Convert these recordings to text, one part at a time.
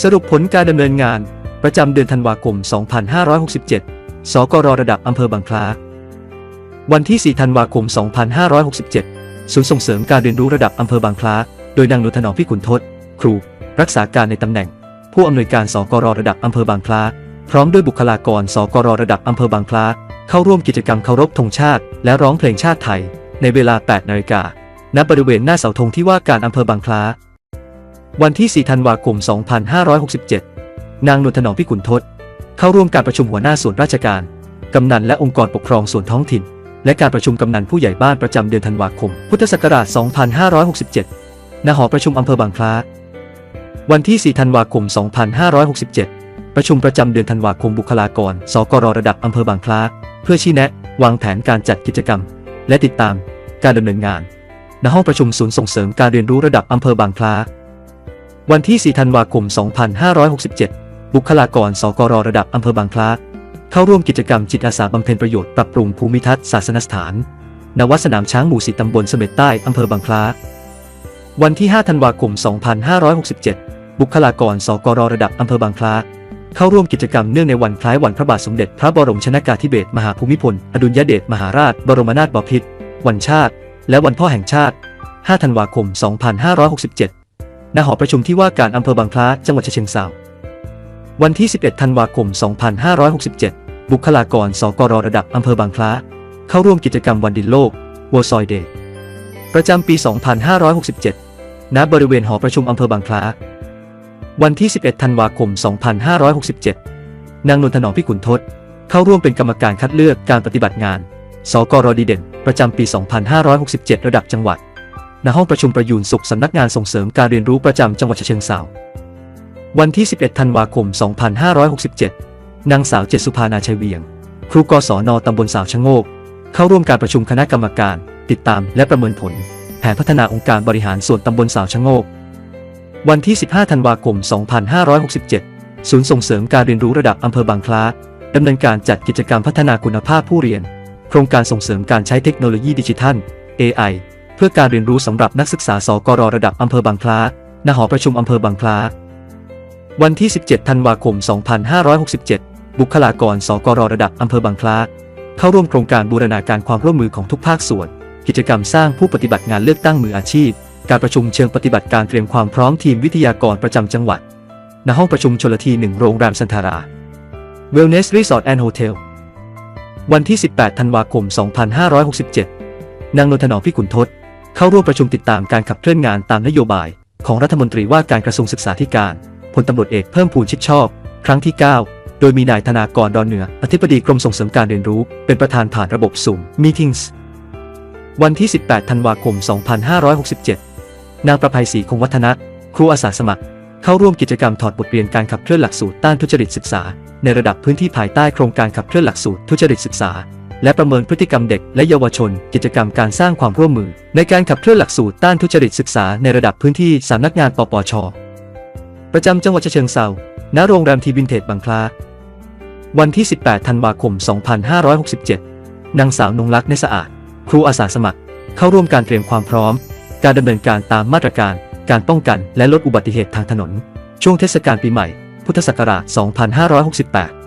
สรุปผลการดำเนินงาน ประจำเดือนธันวาคม 2567 สกรระดับอำเภอบางคล้าวันที่ 4 ธันวาคม 2567 ศูนย์ส่งเสริมการเรียนรู้ระดับอำเภอบางคล้า โดยนางนุถนอมพิกุลทศ ครู รักษาการในตำแหน่ง ผู้อำนวยการสกรระดับอำเภอบางคล้า พร้อมด้วยบุคลากรสกรระดับอำเภอบางคล้า เข้าร่วมกิจกรรมเคารพธงชาติ และร้องเพลงชาติไทย ในเวลา 8 นาฬิกา ณ บริเวณหน้าเสาธงที่ว่าการอำเภอบางคล้า วันที่ 4 ธันวาคม 2567 นางนวลถนอมพิกุลทศ เข้าร่วมการประชุมหัวหน้าส่วนราชการ กำนันและองค์กรปกครองส่วนท้องถิ่น และการประชุมกำนันผู้ใหญ่บ้านประจำเดือนธันวาคม พุทธศักราช 2567 ณ หอประชุมอำเภอบางคล้า วันที่ 4 ธันวาคม 2567 ประชุมประจำเดือนธันวาคมบุคลากร สกรระดับอำเภอบางคล้า เพื่อชี้แนะ วางแผนการจัดกิจกรรม และติดตามการดำเนินงาน ณ ห้องประชุมศูนย์ส่งเสริมการเรียนรู้ระดับอำเภอบางคล้า วันที่ 4 ธันวาคม 2567 บุคลากร สกรระดับอำเภอบางคล้าเข้าร่วมกิจกรรมจิตอาสาบำเพ็ญประโยชน์ปรับปรุงภูมิทัศน์ศาสนสถานณวัดสนามช้างหมู่สีตำบลเสม็ดใต้อำเภอบางคล้าวันที่ 5 ธันวาคม 2567 บุคลากร สกรระดับอำเภอบางคล้าเข้าร่วมกิจกรรมเนื่องในวันคล้ายวันพระบาทสมเด็จพระบรมชนากาธิเบศรมหาภูมิพล อดุลยเดชมหาราช บรมนาถบพิตรวันชาติ และวันพ่อแห่งชาติ 5 ธันวาคม 2567 ณหอประชุมที่ว่าการอำเภอบางคล้าจังหวัดเชิงเทราวันที่ 11 ธันวาคม 2567 บุคลากร สกรระดับอำเภอบางคล้า เข้าร่วมกิจกรรมวันดินโลก World Soil Day ประจำปี 2567 ณ บริเวณหอประชุมอำเภอบางคล้า วันที่ 11 ธันวาคม 2567 นางนนทนอมพิกุลทศ เข้าร่วมเป็นกรรมการคัดเลือกการปฏิบัติงาน สกรดีเด่น ประจำปี 2567 ระดับจังหวัด ณห้องประชุมประยูนสุขสำนักงานส่งเสริมการเรียนรู้ประจำจังหวัดเชิงเทราวันที่ 11 ธันวาคม 2567 นางสาวเจษสุภานาชัยเวียง ครูกศนตำบลสาวชะโงก เข้าร่วมการประชุมคณะกรรมการ ติดตามและประเมินผล แผนพัฒนาองค์การบริหารส่วนตำบลสาวชะโงก วันที่ 15 ธันวาคม 2567 ศูนย์ส่งเสริมการเรียนรู้ระดับอำเภอบางคล้าดำเนินการจัดกิจกรรมพัฒนาคุณภาพผู้เรียน โครงการส่งเสริมการใช้เทคโนโลยีดิจิทัล AI เพื่อการเรียนรู้สำหรับนักศึกษาสกรระดับอำเภอบางคล้าณหอประชุมอำเภอบางคล้า วันที่ 17 ธันวาคม 2567 บุคลากรสกรระดับอำเภอบางคล้า เข้าร่วมโครงการบูรณาการความร่วมมือของทุกภาคส่วน กิจกรรมสร้างผู้ปฏิบัติงานเลือกตั้งมืออาชีพ การประชุมเชิงปฏิบัติการเตรียมความพร้อมทีมวิทยากรประจำจังหวัด ณ ห้องประชุมชลทีหนึ่งโรงแรมสันทารา Wellness Resort and Hotel วันที่ 18 ธันวาคม 2567 นางนนทนอมพิกุลทศ เข้าร่วมประชุมติดตามการขับเคลื่อนงานตามนโยบาย ของรัฐมนตรีว่าการกระทรวงศึกษาธิการพลตำรวจเอกเพิ่มพูนชิดชอบ ครั้งที่ 9 โดยมีนายธนากรดอนเหนือ อธิบดีกรมส่งเสริมการเรียนรู้ เป็นประธานผ่านระบบ Zoom Meetings วันที่ 18 ธันวาคม 2567 นางประภัยศรีคงวัฒนะ ครูอาสาสมัคร เข้าร่วมกิจกรรมถอดบทเรียนการขับเคลื่อนหลักสูตรต้านทุจริตศึกษา ในระดับพื้นที่ภายใต้โครงการขับเคลื่อนหลักสูตรทุจริตศึกษา และประเมินพฤติกรรมเด็กและเยาวชน กิจกรรมการสร้างความร่วมมือ ในการขับเคลื่อนหลักสูตรต้านทุจริตศึกษาในระดับพื้นที่สำนักงานปปช ประจำจังหวัดเชิงเทราณโรงแรมทีวินเทจบางคล้าวันที่ 18 ธันวาคม 2567 นางสาวนงลักษณ์เนสะอาด ครูอาสาสมัคร เข้าร่วมการเตรียมความพร้อม การดำเนินการตามมาตรการ การป้องกันและลดอุบัติเหตุทางถนน ช่วงเทศกาลปีใหม่ พุทธศักราช 2568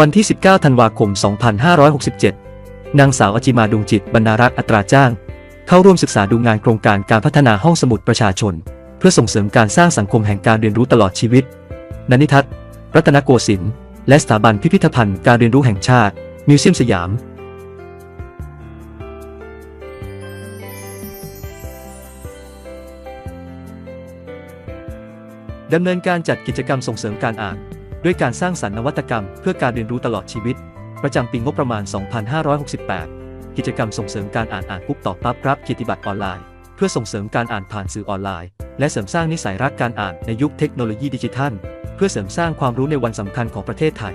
วันที่ 19 ธันวาคม 2567 นางสาวอจิมาดวงจิตบรรณารักษ์อัตราจ้าง เข้าร่วมศึกษาดูงานโครงการการพัฒนาห้องสมุดประชาชน เพื่อส่งเสริมการสร้างสังคมแห่งการเรียนรู้ตลอดชีวิตนนิทัศน์ รัตนโกสินทร์ และสถาบันพิพิธภัณฑ์การเรียนรู้แห่งชาติ มิวเซียมสยามดำเนินการจัดกิจกรรมส่งเสริมการอ่าน ด้วยการสร้างสรรค์นวัตกรรม เพื่อการเรียนรู้ตลอดชีวิต ประจำปีงบประมาณ 2568 กิจกรรมส่งเสริมการอ่านอ่านปุ๊บตอบปั๊บรับกิจบัตรออนไลน์ เพื่อส่งเสริมการอ่านผ่านสื่อออนไลน์ และเสริมสร้างนิสัยรักการอ่านในยุคเทคโนโลยีดิจิทัล เพื่อเสริมสร้างความรู้ในวันสำคัญของประเทศไทย